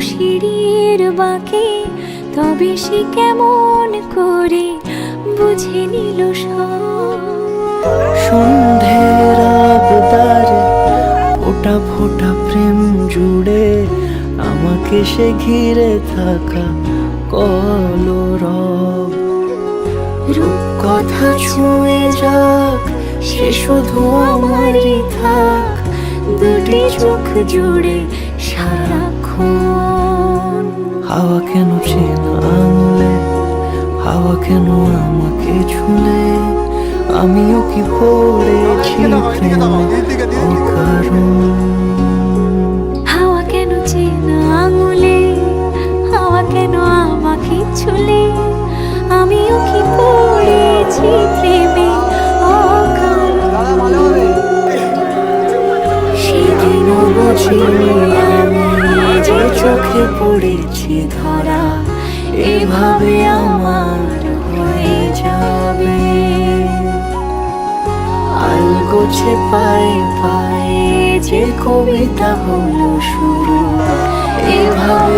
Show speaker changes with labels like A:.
A: সিঁড়ির বাঁকে তবে সে কেমন করে বুঝে নিল সব।
B: সন্ধ্যের আবদারে ফোটা ফোটা প্রেম জুড়ে আমাকে সে ঘিরে থাকা কলরব।
A: রূপকথা ছুঁয়ে যাক সে শুধু আমারই থাক দুটি চোখ জুড়ে সারাক্ষণ
B: হাওয়া কেন চেনা আঙুলে? হাওয়া কেন আমাকে ছুলে? আমিও কি পড়েছি
A: হাওয়া কেন চেনা আঙুলে? হাওয়া কেন আমাকে ছুলে? আমিও কি পড়েছি প্রেমে চোখে পড়েছি ধরা, এভাবে আমার হয়ে যাবে।
B: আলগোছে পায়ে পায়ে যে কবিতা হলো শুরু,
A: এভাবে